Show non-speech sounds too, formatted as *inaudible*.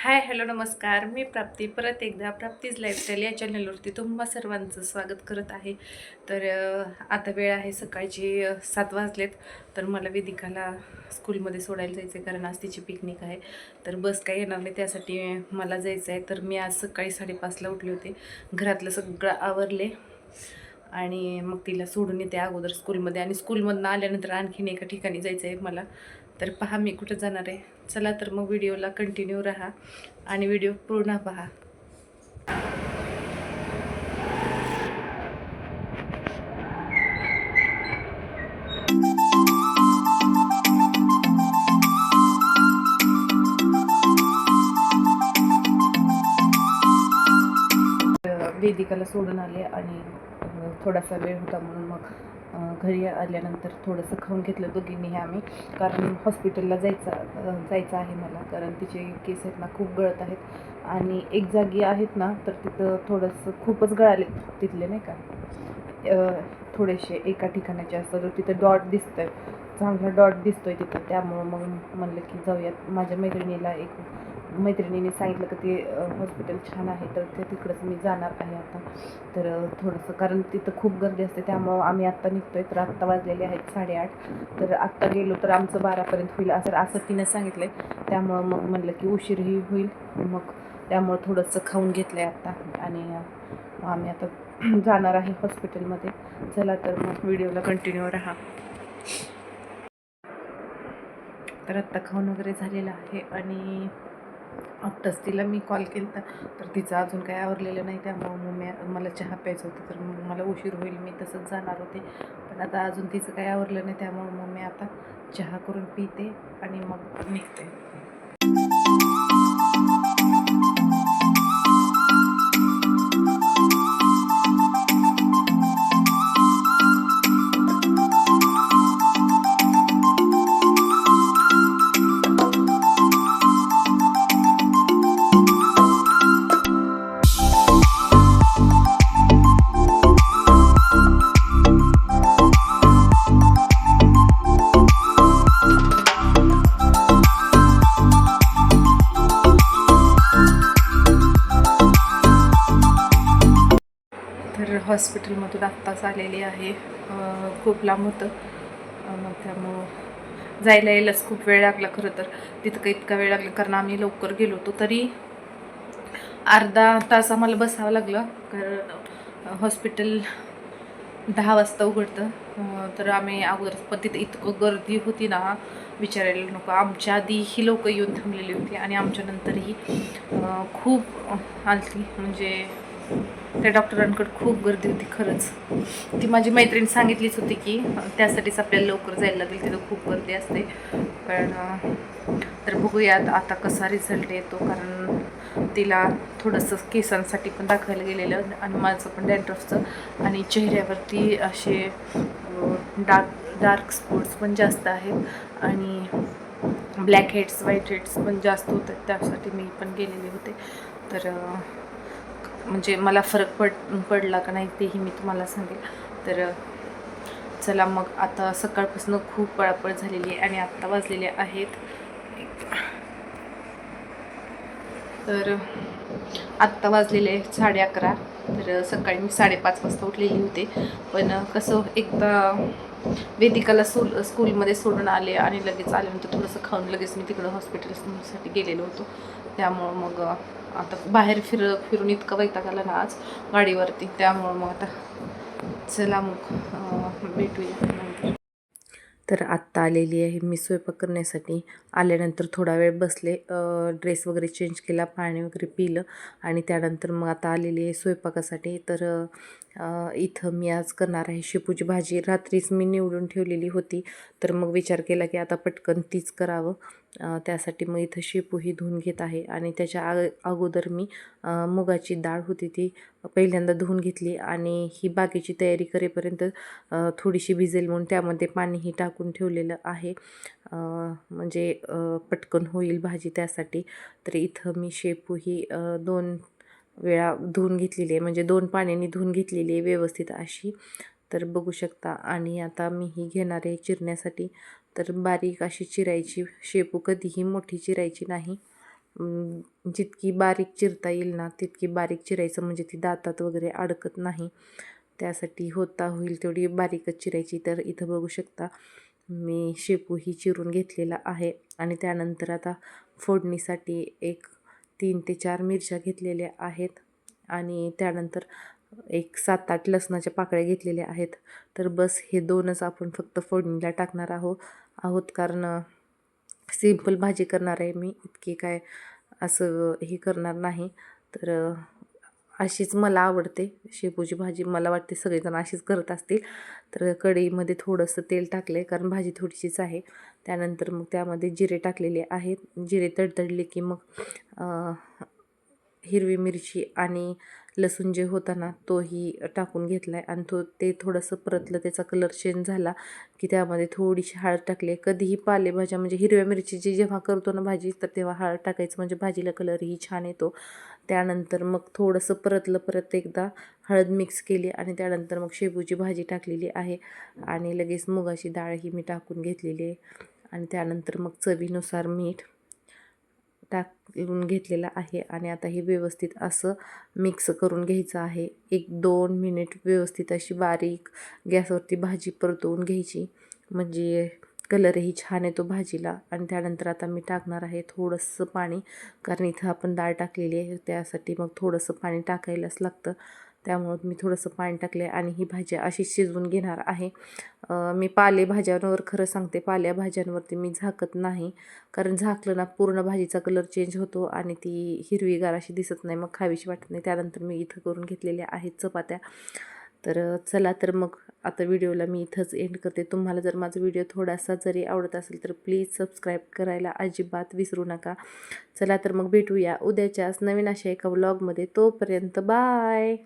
Hi hello नमस्कार. मी प्राप्ती. परत एकदा प्राप्तीज लाईफस्टाईल या चॅनलवरती तुम्हा सर्वांचं स्वागत करत आहे. तर आता वेळ आहे सकाळची सात वाजलेत. तर मला वेदिकाला स्कूलमध्ये सोडायला जायचं आहे कारण आज तिची पिकनिक आहे. तर बस काही येणार नाही त्यासाठी मला जायचं आहे तर मी आज सकाळी साडेपाचला उठले होते. घरातलं सगळं आवरले आणि मग तिला सोडून येते अगोदर स्कूलमध्ये आणि स्कूलमधनं आल्यानंतर आणखीन एका ठिकाणी जायचं आहे मला. तर पहा मी कुठं जाणार आहे. चला तर मग व्हिडिओला कंटिन्यू राहा आणि व्हिडिओ पूर्ण पहा. वेदिकाला सोडून आले आणि थोडासा वेळ होता म्हणून मग घरी आल्यानंतर थोडंसं खाऊन घेतलं दोघींनी आम्ही. कारण हॉस्पिटलला जायचं जायचं आहे मला. कारण तिचे केस आहेत ना खूप गळत आहेत. आणि एक जागी आहेत ना तर तिथं थोडंसं खूपच गळाले तिथले नाही का. थोडेसे एका ठिकाणाचे असतात तर तिथं डॉट दिसतंय. चांगला डॉट दिसतोय तिथं. त्यामुळं मग म्हणलं की जाऊयात. माझ्या मैत्रिणीला एक मैत्रिणीने सांगितलं की ते हॉस्पिटल छान आहे तर ते तिकडंच मी जाणार आहे आता. तर थोडंसं कारण तिथं खूप गर्दी असते त्यामुळं आम्ही आत्ता निघतो आहे तर आत्ता वाजलेले आहेत साडेआठ. तर आत्ता गेलो तर आमचं बारापर्यंत होईल असं असं तिनं सांगितलं आहे त्यामुळं मग म्हणलं की उशीरही होईल मग त्यामुळं थोडंसं खाऊन घेतलं आहे आत्ता. आणि आम्ही आता *clears throat* जाणार आहे हॉस्पिटलमध्ये चला तर मग व्हिडिओला कंटिन्यू राहा. तर आत्ता खाऊन वगैरे झालेलं आहे आणि आत्ताच तिला मी कॉल केला तर तिचं अजून काय आवरलेलं नाही त्यामुळं मग मी मला चहा प्यायचं होतं तर मग मला उशीर होईल मी तसंच जाणार होते. पण आता अजून तिचं काय आवरलं नाही त्यामुळं मग मी आता चहा करून पिते आणि मग निघते. हॉस्पिटलमधून आत्ताच आलेली आहे. खूप लांब होतं. त्यामुळं जायला यायलाच खूप वेळ लागला खरं तर. तिथं इतका वेळ लागला कारण आम्ही लवकर गेलो होतो. तरी अर्धा तास आम्हाला बसावं लागलं कारण हॉस्पिटल दहा वाजता उघडतं. तर आम्ही अगोदर पण तिथं इतकं गर्दी होती ना विचारायला नको. आमच्या आधी ही येऊन थांबलेली होती आणि आमच्यानंतरही खूप आलती. म्हणजे त्या डॉक्टरांकडे खूप गर्दी होती खरंच. ती माझी मैत्रीण सांगितलीच होती की त्यासाठीच आपल्याला लवकर जायला लागेल तिथं खूप गर्दी असते. पण तर बघूयात आता कसा रिझल्ट येतो कारण तिला थोडंसं केसांसाठी पण दाखवायला गेलेलं आणि माझं पण डॅन्ड्रफचं आणि चेहऱ्यावरती असे डार्क डार्क स्पॉट्स पण जास्त आहेत. आणि ब्लॅक हेड्स व्हाईट हेड्स पण जास्त होतात त्यासाठी मी पण गेलेले होते. तर म्हणजे मला फरक पड पडला का नाही तेही मी तुम्हाला सांगेल. तर चला मग आता सकाळपासून खूप पळापळ झालेली आहे आणि आत्ता वाजलेले आहेत. तर आत्ता वाजलेले आहे साडे अकरा. तर सकाळी मी साडेपाच वाजता उठलेली होते. पण कसं एकदा वेदिकाला स्कूल स्कूलमध्ये सोडून आले आणि लगेच आल्यानंतर थोडंसं खाऊन लगेच मी तिकडं हॉस्पिटलसाठी गेलेलो होतो. त्यामुळं मग आता बाहेर फिर फिरून इतकं वैताग आला ना आज गाडीवरती त्यामुळं मग आता चला मग भेटूया. नंतर तर आत्ता आलेली आहे मी स्वयंपाक करण्यासाठी. आल्यानंतर थोडा वेळ बसले ड्रेस वगैरे चेंज केला पाणी वगैरे पिलं आणि त्यानंतर मग आता आलेली आहे स्वयंपाकासाठी. तर इथं मी आज करणार आहे शेपूची भाजी. रात्रीच मी निवडून ठेवलेली होती. तर मग विचार केला की आता पटकन तीच करावं. त्यासाठी मग इथं शेपू ही धुवून घेत आहे. आणि त्याच्या आ अगोदर मी मुगाची डाळ होती ती पहिल्यांदा धुवून घेतली. आणि ही बाकीची तयारी करेपर्यंत थोडीशी भिजेल म्हणून त्यामध्ये पाणीही टाकून ठेवलेलं आहे. म्हणजे पटकन होईल भाजी त्यासाठी. तर इथं मी शेपू ही दोन वेळा धुवून घेतलेली आहे. म्हणजे दोन पाण्याने धुवून घेतलेली आहे व्यवस्थित अशी. तर बघू शकता. आणि आता मी ही घेणार आहे चिरण्यासाठी. तर बारीक अशी चिरायची शेपू कधीही मोठी चिरायची नाही. जितकी बारीक चिरता येईल ना तितकी बारीक चिरायचं. म्हणजे ती दातात वगैरे अडकत नाही. त्यासाठी होता होईल तेवढी बारीकच चिरायची. तर इथं बघू शकता मी शेपू ही चिरून घेतलेला आहे. आणि त्यानंतर आता फोडणीसाठी एक तीन ते चार मिरच्या घेतलेल्या आहेत आणि त्यानंतर एक सात आठ लसणाच्या पाकळ्या घेतलेल्या आहेत. तर बस हे दोनच आपण फक्त फोडणीला टाकणार आहो आहोत कारण सिंपल भाजी करणार आहे मी. इतकी काय असं हे करणार नाही. तर अशीच मला आवडते शेपूची भाजी. मला वाटते सगळेजण अशीच करत असतील. तर कढईमध्ये थोडंसं तेल टाकलं आहे कारण भाजी थोडीशीच आहे. त्यानंतर मग त्यामध्ये जिरे टाकलेले आहेत. जिरे तडतडले की मग हिरवी मिरची आणि लसूण जे होता ना तोही टाकून घेतला आहे आणि तो ते थोडंसं परतलं त्याचा कलर चेंज झाला की त्यामध्ये थोडीशी हळद टाकली. कधीही पालेभाज्या म्हणजे हिरव्या मिरचीची जेव्हा करतो ना भाजी तर तेव्हा हळद टाकायचं म्हणजे भाजीला कलरही छान येतो. त्यानंतर मग थोडंसं परतलं परत एकदा हळद मिक्स केली आणि त्यानंतर मग शेपूची भाजी टाकलेली आहे. आणि लगेच मुगाची डाळ ही मी टाकून घेतलेली आहे. आणि त्यानंतर मग चवीनुसार मीठ टाकून घेतलेला आहे आणि आता हे व्यवस्थित असं मिक्स करून घ्यायचं आहे. एक दोन मिनिट व्यवस्थित अशी बारीक गॅसवरती भाजी परतवून घ्यायची. म्हणजे कलरही छान येतो भाजीला. आणि त्यानंतर आता मी टाकणार आहे थोडंसं पाणी. कारण इथं आपण डाळ टाकलेली आहे त्यासाठी मग थोडंसं पाणी टाकायलाच लागतं. त्यामुळं मी थोडंसं पाणी टाकले आणि ही भाजी अशी शिजवून घेणार आहे. मी पालेभाज्यांवर खरं सांगते पालेभाज्यांवरती मी झाकत नाही. कारण झाकलं ना पूर्ण भाजीचा कलर चेंज होतो आणि ती हिरवीगार अशी दिसत नाही मग खावीशी वाटत नाही. त्यानंतर मी इथं करून घेतलेल्या आहेत चपात्या. तर चला तर मग आता व्हिडिओला मी इथंच एंड करते. तुम्हाला जर माझा व्हिडिओ थोडासा जरी आवडत असेल तर प्लीज सबस्क्राईब करायला अजिबात विसरू नका. चला तर मग भेटूया उद्याच्याच नवीन अशा एका व्लॉगमध्ये तोपर्यंत बाय